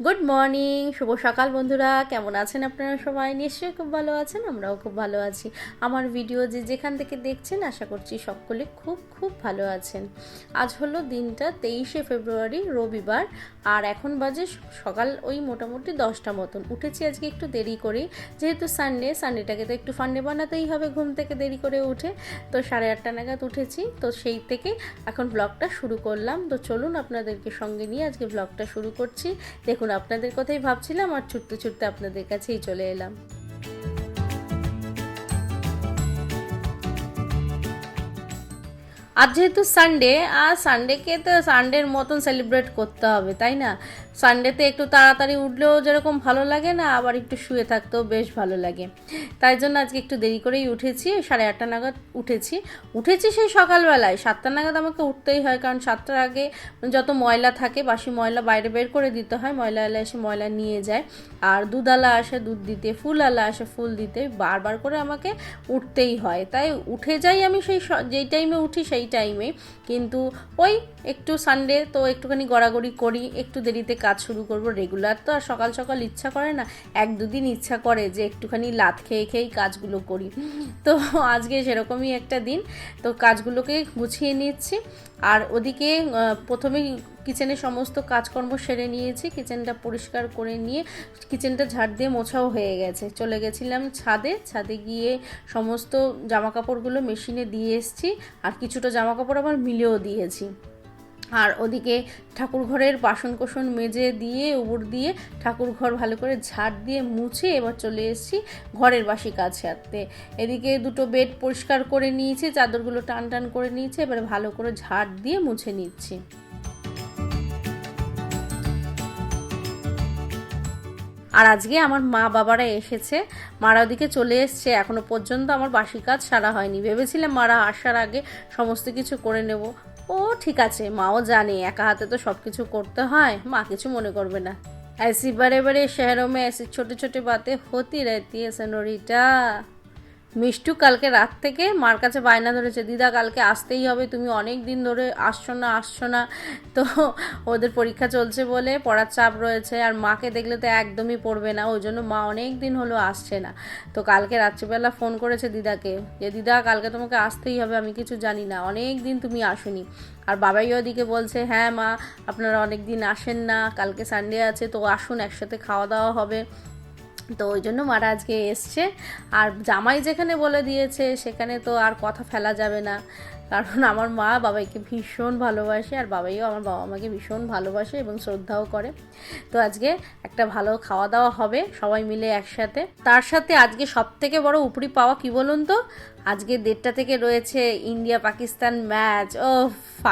Good morning শুভ সকাল বন্ধুরা। কেমন আছেন আপনারা সবাই? নিশ্চয়ই খুব ভালো আছেন, আমরাও খুব ভালো আছি। আমার ভিডিও যে যেখান থেকে দেখছেন, আশা করছি সকলে খুব খুব ভালো আছেন। আজ হলো দিনটা তেইশে ফেব্রুয়ারি, রবিবার, আর এখন বাজে সকাল ওই মোটামুটি দশটা মতন। উঠেছি আজকে একটু দেরি করেই, যেহেতু সানডে সানডেটাকে তো একটু ফান্ডে বানাতেই হবে ঘুম থেকে দেরি করে উঠে। তো সাড়ে আটটা নাগাদ উঠেছি, তো সেই থেকে এখন ব্লগটা শুরু করলাম। তো চলুন আপনাদেরকে সঙ্গে নিয়ে আজকে ব্লগটা শুরু করছি। দেখুন আপনাদের কথাই ভাবছিলাম আর ছুটতে ছুটতে আপনাদের কাছেই চলে এলাম। আজ যেহেতু সানডে আর সানডেকে তো সানডের মতন সেলিব্রেট করতে হবে, তাই না? সানডেতে একটু তাড়াতাড়ি উঠলেও যেরকম ভালো লাগে না, আবার একটু শুয়ে থাকতেও বেশ ভালো লাগে। তাই জন্য আজকে একটু দেরি করেই উঠেছি, সাড়ে আটটা নাগাদ উঠেছি। উঠেছি সেই সকালবেলায়, সাতটা নাগাদ আমাকে উঠতেই হয়, কারণ সাতটার আগে যত ময়লা থাকে, বাসি ময়লা বাইরে বের করে দিতে হয়, ময়লা এলে এসে ময়লা নিয়ে যায়। আর দুধওয়ালা আসে, দুধ দিতে, ফুলওয়ালা আসে, ফুল দিতে, বারবার করে আমাকে উঠতেই হয়। তাই উঠে যাই আমি সেই যেই টাইমে উঠি, সেই টাইমে কিন্তু ওই একটু সানডে তো একটুখানি গড়াগড়ি করি, একটু দেরিতে কাজ শুরু করব। রেগুলার তো আর সকাল সকাল ইচ্ছা করে না, এক দুদিন ইচ্ছা করে যে একটুখানি লাত খেয়ে খেয়েই কাজগুলো করি। তো আজকে সেরকমই একটা দিন। তো কাজগুলোকে গুছিয়ে নিচ্ছি। আর ওদিকে প্রথমে প্রথমেই কিচেনে সমস্ত কাজকর্ম সেরে নিয়েছি, কিচেনটা পরিষ্কার করে নিয়ে কিচেনটা ঝাড় দিয়ে মোছাও হয়ে গেছে। চলে গেছিলাম ছাদে ছাদে গিয়ে সমস্ত জামা কাপড়গুলো মেশিনে দিয়ে এসেছি আর কিছুটা জামা কাপড় আবার মিলেও দিয়েছি। আর ওদিকে ঠাকুর ঘরের বাসন কোসন মেজে দিয়ে, উবুর দিয়ে ঠাকুর ঘর ভালো করে ঝাড় দিয়ে মুছে এবার চলে এসেছি ঘরের বাসি কাজ সারতে এদিকে দুটো বেড পরিষ্কার করে নিয়েছি, চাদরগুলো টান টান করে নিয়েছি, এবারে ভালো করে ঝাড় দিয়ে মুছে নিচ্ছি। আর আজকে আমার মা বাবারা এসেছে মারা ওদিকে চলে এসছে এখনো পর্যন্ত আমার বাসি কাজ সারা হয়নি ভেবেছিলাম মারা আসার আগে সমস্ত কিছু করে নেব ও ঠিক আছে মাও জানে একা হাতে তো সব কিছু করতে হয় মা কিছু মনে করবে না ऐसी बड़े बड़े शहरों में ऐसी छोटी छोटी बातें होती रहती है सनोरिटा মিষ্টু কালকে রাত থেকে মার কাছে বায়না ধরেছে, দিদা, কালকে আসতেই হবে, তুমি অনেক দিন ধরে আসছো না আসছো না। তো ওদের পরীক্ষা চলছে বলে পড়ার চাপ রয়েছে, আর মাকে দেখলে তো একদমই পড়বে না, ওই জন্য মা অনেক দিন হলো আসছে না। তো কালকে রাত্রিবেলা ফোন করেছে দিদাকে যে, দিদা, কালকে তোমাকে আসতেই হবে, আমি কিছু জানি না, অনেক দিন তুমি আসোনি। আর বাবাই ওদিকে বলছে হ্যাঁ মা, আপনারা অনেক দিন আসেন না, কালকে সানডে আছে, তো আসুন, একসাথে খাওয়া দাওয়া হবে। তো ওই জন্য মারা আজকে এসছে। আর জামাই যেখানে বলে দিয়েছে, সেখানে তো আর কথা ফেলা যাবে না। কারণ আমার মা বাবাইকে ভীষণ ভালোবাসে, আর বাবাইও আমার বাবা মাকে ভীষণ ভালোবাসে এবং শ্রদ্ধাও করে। তো আজকে একটা ভালো খাওয়া দাওয়া হবে, সবাই মিলে একসাথে। তার সাথে আজকে সব থেকে বড় উপরি পাওয়া কি বলুন তো? আজকে দেড়টা থেকে রয়েছে ইন্ডিয়া পাকিস্তান ম্যাচ ও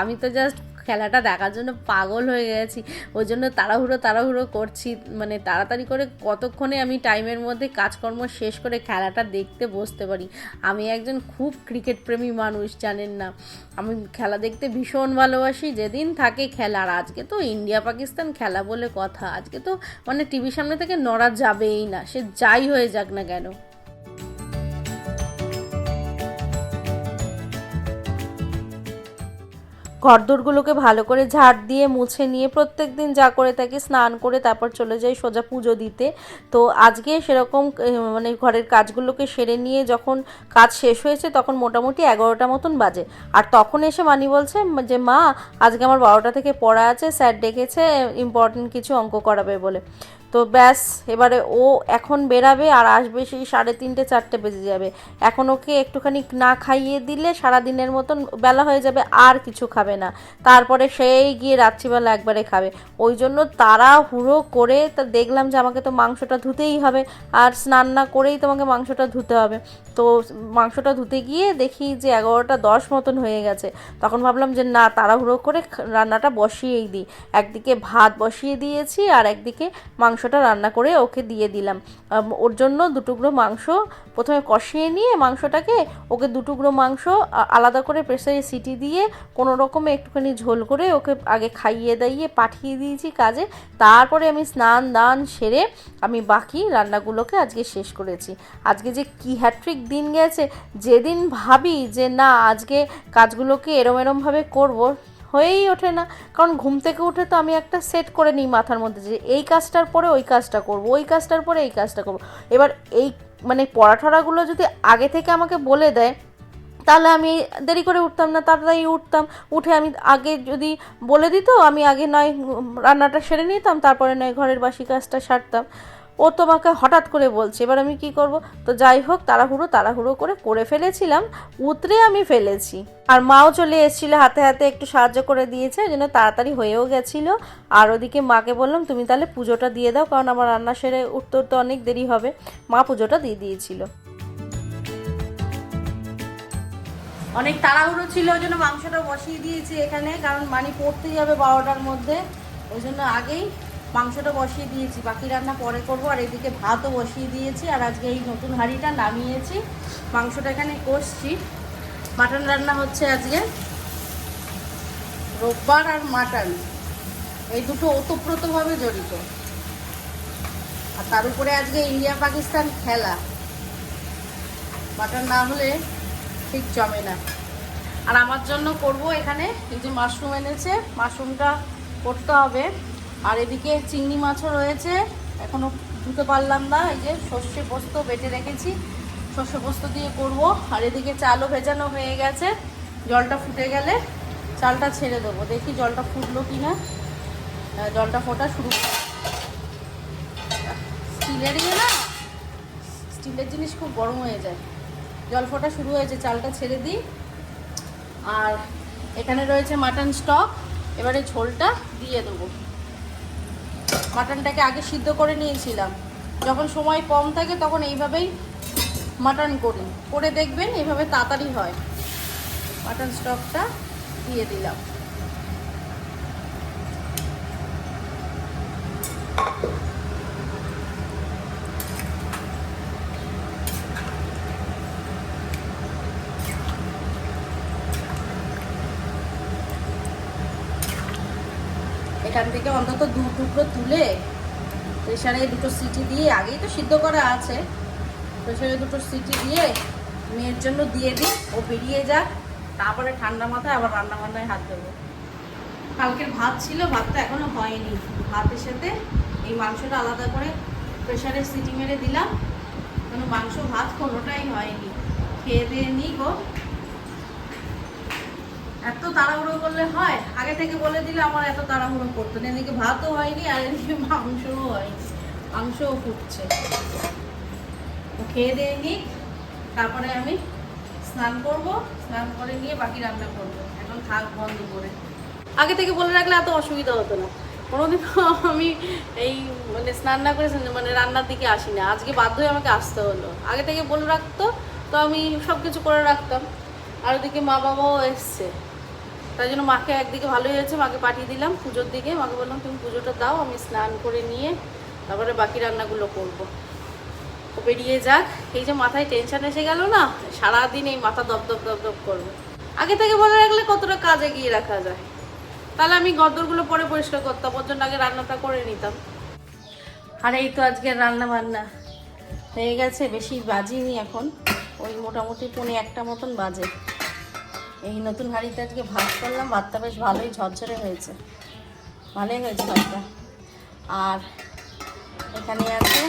আমি তো জাস্ট খেলাটা দেখার জন্য পাগল হয়ে গেছি। ওই জন্য তাড়াহুড়ো তাড়াহুড়ো করছি। মানে তাড়াতাড়ি করে কতক্ষণে আমি টাইমের মধ্যে কাজকর্ম শেষ করে খেলাটা দেখতে বসতে পারি? আমি একজন খুব ক্রিকেট প্রেমী মানুষ, জানেন না। আমি খেলা দেখতে ভীষণ ভালোবাসি। যেদিন থাকে খেলার আজকে তো ইন্ডিয়া পাকিস্তান খেলা বলে কথা। আজকে তো মানে টিভির সামনে থেকে নড়া যাবেই না। সে যাই হয়ে যাক না কেন। ঘরদোরগুলোকে ভালো করে ঝাড় দিয়ে, মুছে নিয়ে প্রত্যেক দিন যা করে থাকি, স্নান করে তারপর চলে যাই সোজা পুজো দিতে। তো আজকে সেরকম মানে ঘরের কাজগুলোকে সেরে নিয়ে যখন কাজ শেষ হয়েছে, তখন মোটামুটি এগারোটা মতন বাজে। আর তখন এসে মানি বলছে যে, মা, আজকে আমার বারোটা থেকে পড়া আছে, স্যার ডেকেছে ইম্পর্টেন্ট কিছু অঙ্ক করাবে বলে। তো ব্যাস, এবারে ও এখন বেরাবে আর আসবে সেই সাড়ে তিনটে, চারটে বেজে যাবে। এখন ওকে একটুখানি না খাইয়ে দিলে সারা দিনের মতন বেলা হয়ে যাবে, আর কিছু খাবে না। তারপরে সেই গিয়ে রাত্রিবেলা একবারে খাবে। ওই জন্য তারা হুড়ো করে তা দেখলাম যে আমাকে তো মাংসটা ধুতেই হবে, আর স্নান না করেই তোমাকে মাংসটা ধুতে হবে। তো মাংসটা ধুতে গিয়ে দেখি যে এগারোটা দশ মতন হয়ে গেছে। তখন ভাবলাম যে না, তাড়াহুড়ো করে রান্নাটা বসিয়েই দিই। একদিকে ভাত বসিয়ে দিয়েছি, আর একদিকে মাংসটা রান্না করে ওকে দিয়ে দিলাম। ওর জন্য দুটুকরো মাংস প্রথমে কষিয়ে নিয়ে মাংসটাকে ওকে দুটুকরো মাংস আলাদা করে প্রেসারে সিটি দিয়ে কোনো রকমে একটুখানি ঝোল করে ওকে আগে খাইয়ে দাইয়ে পাঠিয়ে দিয়েছি কাজে। তারপরে আমি স্নান দান সেরে আমি বাকি রান্নাগুলোকে আজকে শেষ করেছি। আজকে যে কি হ্যাট্রিক দিন গেছে, যেদিন ভাবি যে না, আজকে কাজগুলোকে এরম এরমভাবে করব হয়েই ওঠে না। কারণ ঘুম থেকে উঠে তো আমি একটা সেট করে নিই মাথার মধ্যে যে এই কাজটার পরে ওই কাজটা করব, ওই কাজটার পরে এই কাজটা করব। এবার এই মানে পড়াঠড়াগুলো যদি আগে থেকে আমাকে বলে দেয়, তাহলে আমি দেরি করে উঠতাম না, তাড়াতাড়ি উঠতাম। উঠে আমি আগে যদি বলে দিত, আমি আগে নয় রান্নাটা সেরে নিতাম, তারপরে নয়, ঘরের বাসি কাজটা সারতাম। ও তোমাকে হঠাৎ করে বলছে, এবার আমি কি করব? তো যাই হোক, তাড়াহুড়ো তাড়াহুড়ো করে করে ফেলেছিলাম, উতরে আমি ফেলেছি। আর মাও চলে এসেছিল, হাতে হাতে একটু সাহায্য করে দিয়েছে জন্য তাড়াতাড়ি হয়েও গেছিল। আর ওদিকে মাকে বললাম, তুমি তাহলে পুজোটা দিয়ে দাও, কারণ আমার রান্না সেরে উঠতে উঠতে অনেক দেরি হবে। মা পুজোটা দিয়ে দিয়েছিল। অনেক তাড়াহুড়ো ছিল, ওই জন্য মাংসটা বসিয়ে দিয়েছি এখানে, কারণ মানি পড়তে যাবে বারোটার মধ্যে। ওই জন্য আগেই মাংসটা বসিয়ে দিয়েছি। বাকি রান্না পরে করব, আর এদিকে ভাতও বসিয়ে দিয়েছি, আর আজকে এই নতুন হাঁড়িটা নামিয়েছি। মাংসটা এখানে কষছি। মাটন রান্না হচ্ছে আজকে রোববার আর মাটন। এই দুটো ওতপ্রোতভাবে জড়িত। আর তার উপরে আজকে ইন্ডিয়া পাকিস্তান খেলা। মাটন না হলে ঠিক জমে না। আর আমার জন্য করব এখানে, এই যে মাশরুম এনেছে, মাশরুমটা করতে হবে। আর এদিকে চিংড়ি মাছও রয়েছে। এখনও ধুতে পারলাম না, এই যে সর্ষে পোস্ত বেটে রেখেছি, সর্ষে পোস্ত দিয়ে করব। আর এদিকে চালও ভেজানো হয়ে গেছে, জলটা ফুটে গেলে চালটা ছেড়ে দেবো। দেখি জলটা ফুটলো কি না জলটা ফোটা শুরু। স্টিলের ইয়ে না, স্টিলের জিনিস খুব গরম হয়ে যায়। জল ফোটা শুরু হয়েছে, চালটা ছেড়ে দিই। আর এখানে রয়েছে মাটন স্টক, এবারে ঝোলটা দিয়ে দেবো। মাটনটাকে আগে সিদ্ধ করে নিয়েছিলাম। যখন সময় কম থাকে তখন এইভাবেই মাটন করি। করে দেখবেন এইভাবে তাড়াতাড়ি হয়। মাটন স্টকটা দিয়ে দিলাম। এখান থেকে অন্তত দু টুকরো তুলে প্রেশারে দুটো সিটি দিয়ে, আগেই তো সিদ্ধ করা আছে প্রেশারে দুটো সিটি দিয়ে মেয়ের জন্য দিয়ে দিই ও বেরিয়ে যাক, তারপরে ঠান্ডা মাথায় আবার রান্না বান্নায় হাত দেবো। কালকের ভাত ছিল, ভাতটা এখনও হয়নি। ভাতের সাথে এই মাংসটা আলাদা করে প্রেশারে সিটি মেরে দিলাম। কোনো মাংস, ভাত কোনোটাই হয়নি। খেয়ে দিয়ে নিই গো। এত তাড়াহুড়ো করলে হয়? আগে থেকে বলে দিলে আমার এত তাড়াহুড়ো করতো না। এদিকে ভাতও হয়নি আর এদিকে মাংসও হয়নি। মাংসও ফুটছে। খেয়ে দিয়ে নিই। তারপরে আমি স্নান করব। স্নান করে নিয়ে বাকি রান্না করব। এখন থাক বন্ধ করে। আগে থেকে বলে রাখলে এত অসুবিধা হতো না। কোনোদিন আমি এই মানে স্নান না করে মানে রান্নার দিকে আসি না আজকে বাধ্য হয়ে আমাকে আসতে হলো। আগে থেকে বলে রাখতো, তো আমি সব কিছু করে রাখতাম। আর ওদিকে মা বাবাও এসছে। তাই জন্য মাকে একদিকে ভালোই হয়েছে, মাকে পাঠিয়ে দিলাম পুজোর দিকে। মাকে বললাম, তুমি পুজোটা দাও, আমি স্নান করে নিয়ে তারপরে বাকি রান্নাগুলো করব। ও বেরিয়ে যাক। এই যে মাথায় টেনশন এসে গেল না, সারাদিন এই মাথা দপ দপ দপ দপ করবে। আগে থেকে বলে রাখলে কতটা কাজ এগিয়ে রাখা যায়। তাহলে আমি গদ্দরগুলো পরে পরিষ্কার করতাম, ওর জন্য আগে রান্নাটা করে নিতাম। আর এই তো আজকে রান্না বান্না হয়ে গেছে, বেশি বাজিনি এখন। ওই মোটামুটি পৌনে একটা মতন বাজে। এই নতুন হাঁড়িতে আজকে ভাত করলাম, ভাতটা বেশ ভালোই ঝরঝরে হয়েছে। ভালোই হয়েছে ভাতটা। আর এখানে আছে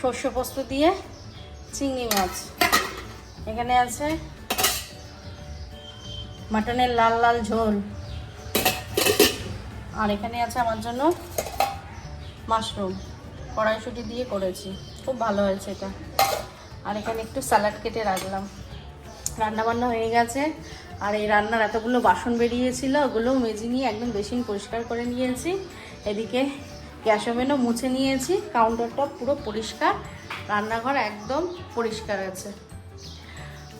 শস্য পোস্ত দিয়ে চিংড়ি মাছ। এখানে আছে মাটনের লাল লাল ঝোল। আর এখানে আছে আমার জন্য মাশরুম। কড়াইশুটি দিয়ে করেছি। খুব ভালো হয়েছে এটা। আর এখানে একটু স্যালাড কেটে রাখলাম। রান্না বান্না হয়ে গেছে। আর এই রান্নার এতগুলো বাসন বেরিয়েছিল, ওগুলো মেজে নিয়ে একদম বেসিন পরিষ্কার করে নিয়েছি। এদিকে গ্যাস ওভেনও মুছে নিয়েছি, কাউন্টারটা পুরো পরিষ্কার, রান্নাঘর একদম পরিষ্কার আছে।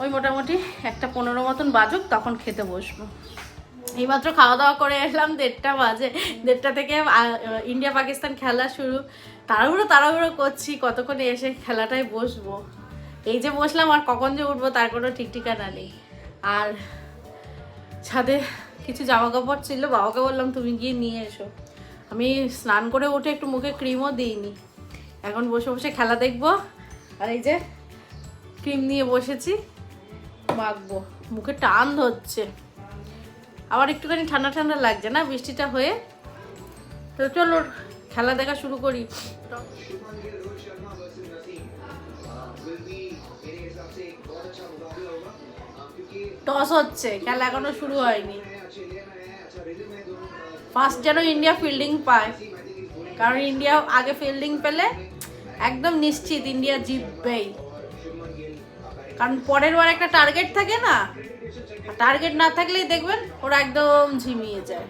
ওই মোটামুটি একটা পনেরো মতন বাজুক, তখন খেতে বসবো। এইমাত্র খাওয়া দাওয়া করে এলাম দেড়টা বাজে। দেড়টা থেকে ইন্ডিয়া পাকিস্তান খেলা শুরু। তাড়াহুড়ো তাড়াহুড়ো করছি, কতক্ষণে এসে খেলাটায় বসবো? এই যে বসলাম আর কখন যে উঠবো তার কোনো ঠিক ঠিকানা নেই। আর ছাদে কিছু জামা কাপড় ছিল, বাবাকে বললাম, তুমি গিয়ে নিয়ে এসো। আমি স্নান করে উঠে একটু মুখে ক্রিমও দিইনি। এখন বসে বসে খেলা দেখব আর এই যে ক্রিম নিয়ে বসেছি, মাখবো। মুখে টান ধরছে। আবার একটুখানি ঠান্ডা ঠান্ডা লাগছে না বৃষ্টিটা হয়ে? তো চলো খেলা দেখা শুরু করি। টস হচ্ছে, খেলা এখনও শুরু হয়নি। ফার্স্ট যেন ইন্ডিয়া ফিল্ডিং পায়, কারণ ইন্ডিয়া আগে ফিল্ডিং পেলে একদম নিশ্চিত ইন্ডিয়া জিতবেই। কারণ পরের বার একটা টার্গেট থাকে না টার্গেট না থাকলেই দেখবেন ওরা একদম ঝিমিয়ে যায়।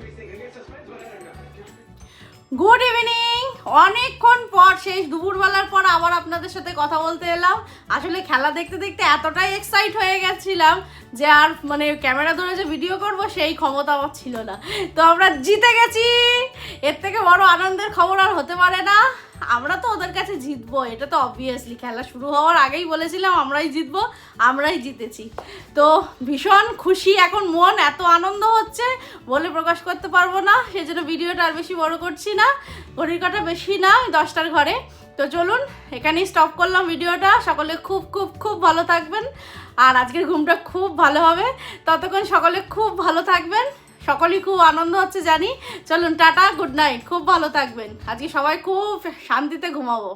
গুড ইভিনিং অনেকক্ষণ পর সেই দুপুরবেলার পর আবার আপনাদের সাথে কথা বলতে এলাম। আসলে খেলা দেখতে দেখতে এতটাই এক্সাইট হয়ে গেছিলাম যে আর মানে ক্যামেরা ধরে যে ভিডিও করব, সেই ক্ষমতা আমার ছিল না। তো আমরা জিতে গেছি। এর থেকে বড় আনন্দের খবর আর হতে পারে না। আমরা তো ওদের কাছে জিতবো, এটা তো অবভিয়াসলি খেলা শুরু হওয়ার আগেই বলেছিলাম, আমরাই জিতবো, আমরাই জিতেছি। তো ভীষণ খুশি এখন মন, এত আনন্দ হচ্ছে বলে প্রকাশ করতে পারব না, সেজন্য ভিডিওটা আর বেশি বড় করছি না, ঘড়ির কাটা বেশি না দশটার ঘরে। তো চলুন, এখানেই স্টপ করলাম ভিডিওটা। সকলে খুব খুব খুব ভালো থাকবেন। আর আজকের ঘুমটা খুব ভালো হবে। ততক্ষণ সকলে খুব ভালো থাকবেন। সকলেই খুব আনন্দ হচ্ছে জানি। চলুন, টাটা গুড নাইট খুব ভালো থাকবেন। আজকে সবাই খুব শান্তিতে ঘুমাবো।